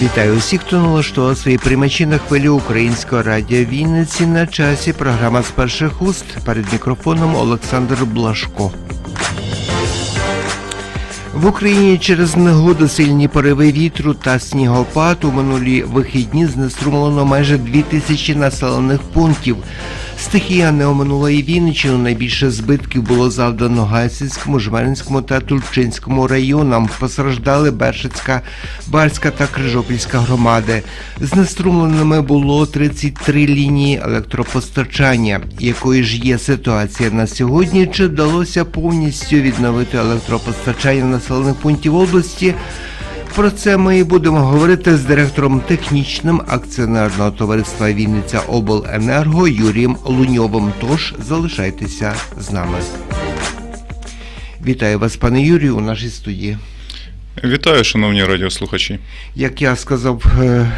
Вітаю усіх, хто налаштував свої приймачі на хвилі українського радіо Вінниці на часі. Програма з перших уст перед мікрофоном Олександр Блашко. В Україні через негоду сильні пориви вітру та снігопад у минулі вихідні знеструмлено майже дві тисячі населених пунктів. Стихія не оминула і Вінниччину. Найбільше збитків було завдано Гайсинському, Жмеринському та Тульчинському районам. Постраждали Бершицька, Барська та Крижопільська громади. Знеструмленими було 33 лінії електропостачання. Якою ж є ситуація на сьогодні? Чи вдалося повністю відновити електропостачання населених пунктів області? Про це ми і будемо говорити з директором технічним акціонерного товариства Вінниця Обленерго Юрієм Луньовим. Тож залишайтеся з нами. Вітаю вас, пане Юрію, у нашій студії. Вітаю, шановні радіослухачі. Як я сказав, е,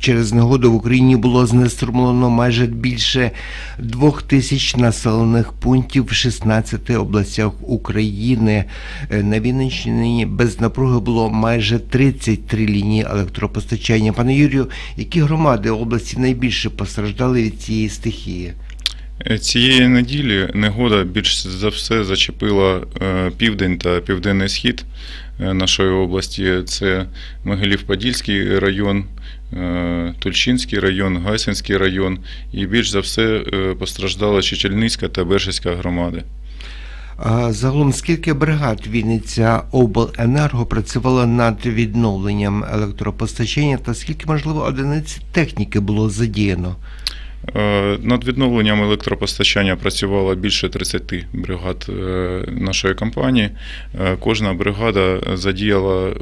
через негоду в Україні було знеструмлено майже більше двох тисяч населених пунктів в 16 областях України. Е, На Вінниччині без напруги було майже 33 лінії електропостачання. Пане Юрію, які громади області найбільше постраждали від цієї стихії? Е, Цієї неділі негода більш за все зачепила е, південь та південний схід нашої області. Це Могилів-Подільський район, е, Тульчинський район, Гайсинський район. І більш за все е, постраждала Чечельницька та Бершицька громади. Загалом скільки бригад Вінниця Обленерго працювало над відновленням електропостачання та скільки, можливо, одиниць техніки було задіяно? Е, Над відновленням електропостачання працювало більше 30 бригад е, нашої компанії. Е, Кожна бригада задіяла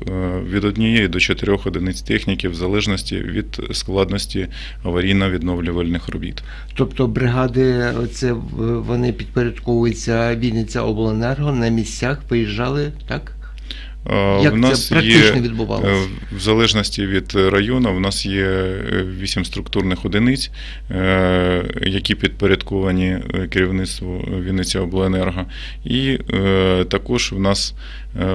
від однієї до чотирьох одиниць техніки в залежності від складності аварійно-відновлювальних робіт. Тобто бригади, це вони підпорядковуються Вінниця Обленерго на місцях виїжджали, так? Е, Як в нас це практично є, відбувалося? е, В залежності від району, в нас є е, вісім структурних одиниць, які підпорядковані керівництву Вінниця Обленерго. І також в нас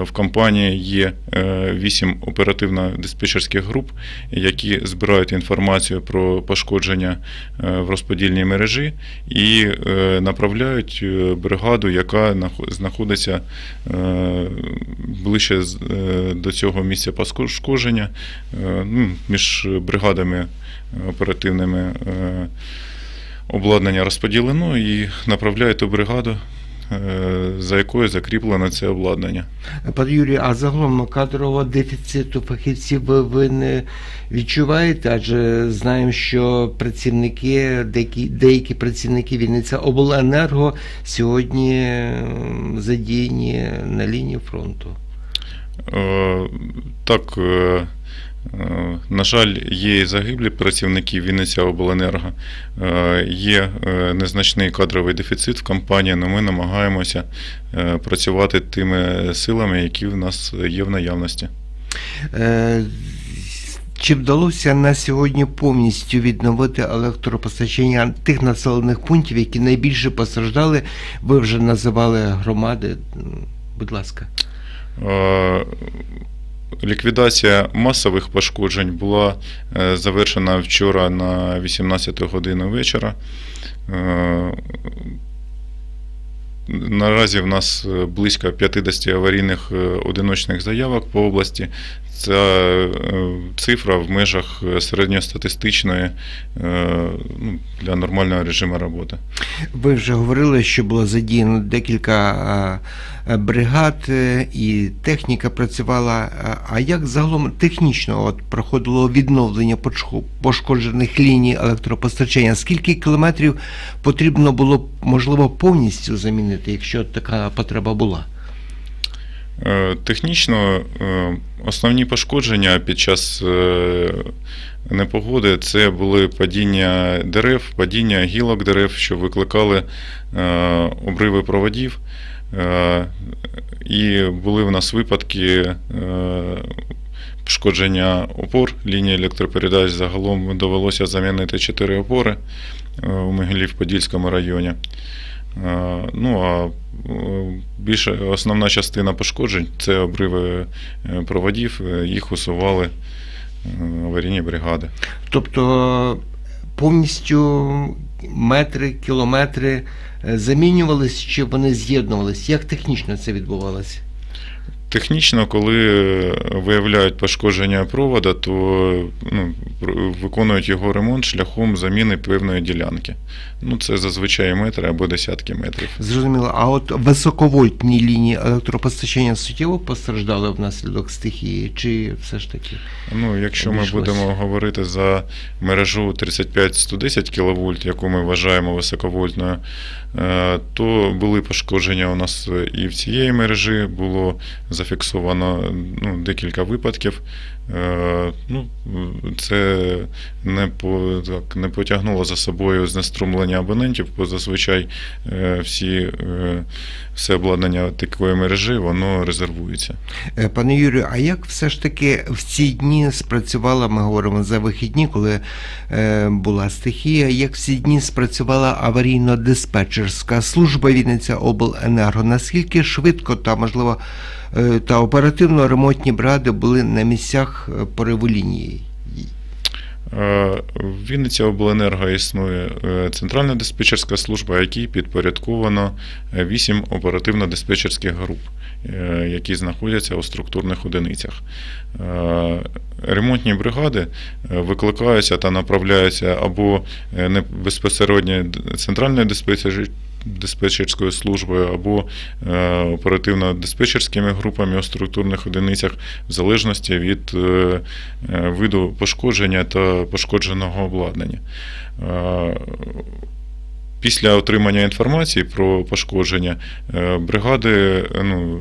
в компанії є е, вісім оперативно-диспетчерських груп, які збирають інформацію про пошкодження е, в розподільній мережі і е, направляють е, бригаду, яка знаходиться е, ближче е, до цього місця пошкодження е, ну, між бригадами оперативними е, обладнання розподілено і направляють ту бригаду, е, за якою закріплено це обладнання. Пане Юрію, а загалом кадрового дефіциту фахівців ви, не відчуваєте? Адже знаємо, що працівники, деякі, деякі працівники Вінниця Обленерго сьогодні задіяні на лінії фронту. Е, Так, е, е, на жаль, є і загиблі працівники Вінниця Обленерго, е, є е, незначний кадровий дефіцит в компанії, але ми намагаємося е, працювати тими силами, які в нас є в наявності. Е, Чи вдалося на сьогодні повністю відновити електропостачання тих населених пунктів, які найбільше постраждали? Ви вже називали громади. Будь ласка. Ліквідація масових пошкоджень була е, завершена вчора на 18 годину вечора. Е, Наразі в нас е, близько 50 аварійних одиночних заявок по області. Ця е, цифра в межах е, середньостатистичної е, ну, для нормального режиму роботи. Ви вже говорили, що було задіяно декілька бригад і техніка працювала. А як загалом технічно от проходило відновлення пошкоджених ліній електропостачання? Скільки кілометрів потрібно було можливо повністю замінити, якщо така потреба була? Е, Технічно е, основні пошкодження під час е, непогоди це були падіння дерев, падіння гілок дерев, що викликали обриви проводів. І були в нас випадки пошкодження опор лінії електропередач. Загалом довелося замінити 4 опори у Могилів-Подільському районі. Е, Ну а е, більше основна частина пошкоджень це обриви е, проводів, їх усували аварійні бригади. Тобто повністю метри, кілометри замінювались чи вони з'єднувались? Як технічно це відбувалося? Технічно, коли е, виявляють пошкодження провода, то ну, виконують його ремонт шляхом заміни певної ділянки. Ну, це зазвичай метри або десятки метрів. Зрозуміло. А от високовольтні лінії електропостачання суттєво постраждали внаслідок стихії, чи все ж таки? Ну, якщо ми будемо говорити за мережу 35-110 кВт, яку ми вважаємо високовольтною, е, то були пошкодження у нас і в цієї мережі було зафіксовано ну, декілька випадків. Е, Ну, це не, по, так, не потягнуло за собою знеструмлення абонентів, бо зазвичай е, всі, е, все обладнання такої мережі воно резервується. Пане Юрію, а як все ж таки в ці дні спрацювала, ми говоримо за вихідні, коли була стихія, як в ці дні спрацювала аварійно-диспетчерська служба Вінниця Обленерго? Наскільки швидко та можливо та оперативно ремонтні бригади були на місцях е, пориву лінії? Е, В Вінниці обленерго існує е, центральна диспетчерська служба, якій підпорядковано 8 оперативно-диспетчерських груп, е, які знаходяться у структурних одиницях. Е, Ремонтні бригади е, викликаються та направляються або е, безпосередньо д- центральною диспетчер- диспетчерською службою або е, оперативно-диспетчерськими групами у структурних одиницях в залежності від е, е, виду пошкодження та пошкодженого обладнання. Після отримання інформації про пошкодження бригади ну,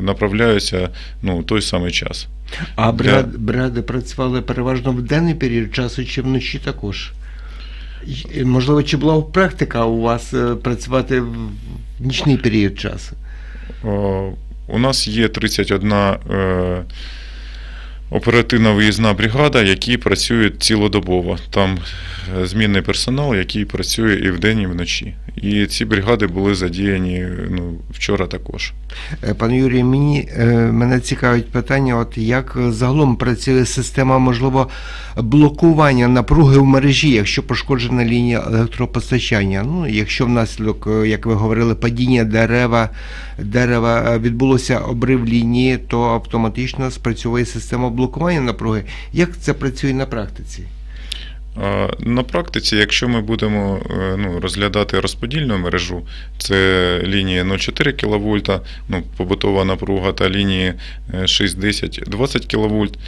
направляються ну, той самий час. А бригад, бригади працювали переважно в денний період часу чи вночі також? Можливо, чи була практика у вас е, працювати в нічний період часу? У нас є 31 е, оперативна виїзна бригада, які працюють цілодобово. Там е, змінний персонал, який працює і вдень, і вночі. І ці бригади були задіяні ну, вчора також. Е, Пане Юрію, мені е, мене цікавить питання, от як загалом працює система, можливо, блокування напруги в мережі, якщо пошкоджена лінія електропостачання. Ну, якщо внаслідок, як ви говорили, падіння дерева, дерева відбулося обрив лінії, то автоматично спрацьовує система блокування напруги. Як це працює на практиці? На практиці, якщо ми будемо е, ну, розглядати розподільну мережу, це лінії 0,4 кВт, ну, побутова напруга та лінії е, 6, 10, 20 кВт,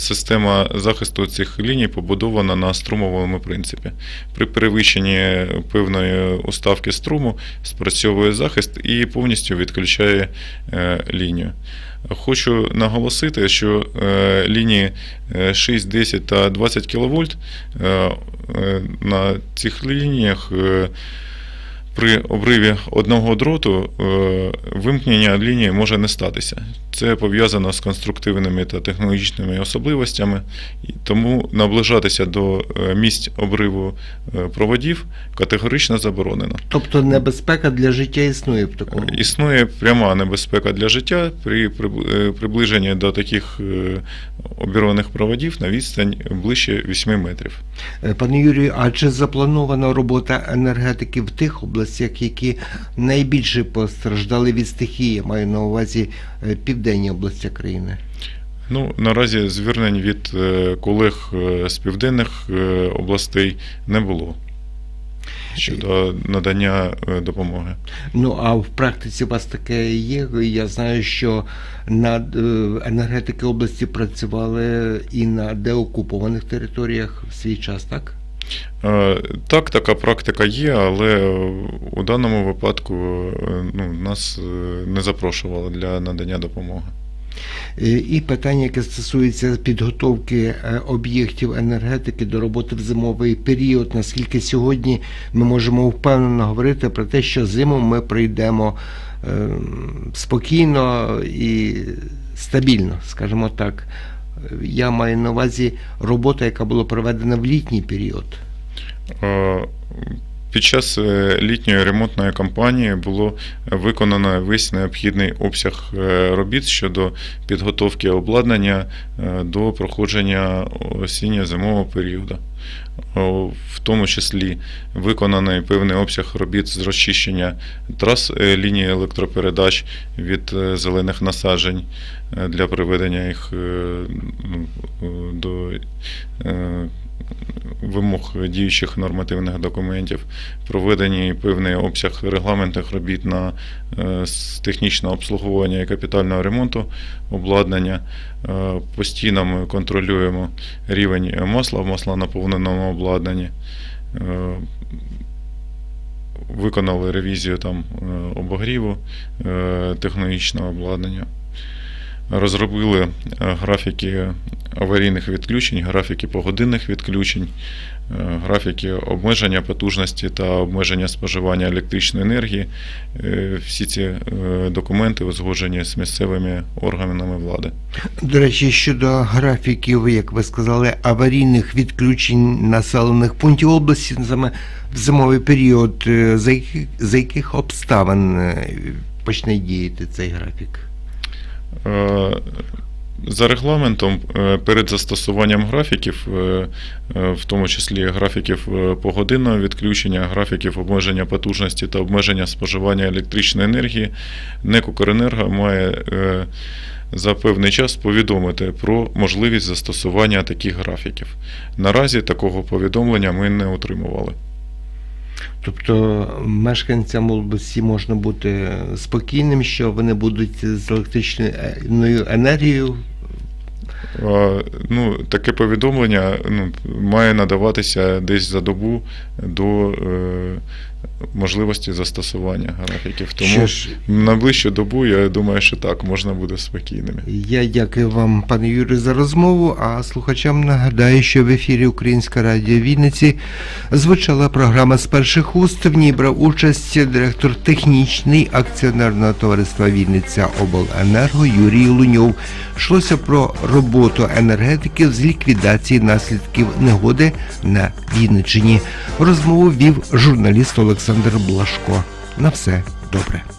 система захисту цих ліній побудована на струмовому принципі. При перевищенні певної уставки струму спрацьовує захист і повністю відключає е, лінію. Хочу наголосити, що е, лінії е, 6, 10 та 20 кВт е, е, на цих лініях е, при обриві одного дроту е, вимкнення лінії може не статися. Це пов'язано з конструктивними та технологічними особливостями, тому наближатися до е, місць обриву е, проводів категорично заборонено. Тобто небезпека для життя існує в такому. Існує пряма небезпека для життя при приближенні до таких обірваних проводів на відстань ближче 8 метрів. Пане Юрію, а чи запланована робота енергетики в тих областях, які найбільше постраждали від стихії? Маю на увазі е, південні області країни. Ну, наразі звернень від е, колег е, з південних областей не було щодо надання допомоги. Ну а в практиці у вас таке є. Я знаю, що над енергетики області працювали і на деокупованих територіях в свій час, так? Е, Так, така практика є, але у даному випадку е, ну, нас е, не запрошували для надання допомоги. І питання, яке стосується підготовки об'єктів енергетики до роботи в зимовий період. Наскільки сьогодні ми можемо впевнено говорити про те, що зиму ми пройдемо е, спокійно і стабільно, скажімо так. Е, Я маю на увазі робота, яка була проведена в літній період. Е, Під час е, літньої ремонтної кампанії було виконано весь необхідний обсяг е, робіт щодо підготовки обладнання е, до проходження осінньо-зимового періоду. В тому числі виконаний певний обсяг робіт з розчищення трас е, лінії електропередач від е, зелених насаджень е, для приведення їх е, ну, е, до е, вимог діючих нормативних документів, проведені певний обсяг регламентних робіт на е, технічне обслуговування і капітального ремонту обладнання. Е, Постійно ми контролюємо рівень масла в маслонаповненому обладнанні. Е, Виконали ревізію там обогріву технологічного обладнання. Розробили графіки аварійних відключень, графіки погодинних відключень, е, графіки обмеження потужності та обмеження споживання електричної енергії. Е, Всі ці е, документи узгоджені з місцевими органами влади. До речі, щодо графіків, як ви сказали, аварійних відключень населених пунктів області в зимовий період, за яких, за яких обставин почне діяти цей графік? За регламентом е, перед застосуванням графіків, е, е, в тому числі графіків погодинного відключення, графіків обмеження потужності та обмеження споживання електричної енергії, НЕК «Укренерго» має за певний час повідомити про можливість застосування таких графіків. Наразі такого повідомлення ми не отримували. Тобто мешканцям області можна бути спокійним, що вони будуть з електричною енергією. Ну, таке повідомлення ну, має надаватися десь за добу до е, можливості застосування графіків. Тому ж, на ближчу добу, я думаю, що так, можна буде спокійними. Я дякую вам, пане Юрію, за розмову. А слухачам нагадаю, що в ефірі Українська радіо Вінниці звучала програма з перших уст. В ній брав участь директор технічний акціонерного товариства Вінниця Обленерго Юрій Луньов. Йшлося про роботу енергетиків з ліквідації наслідків негоди на Вінниччині. Розмову вів журналіст Олександр Блашко. На все добре.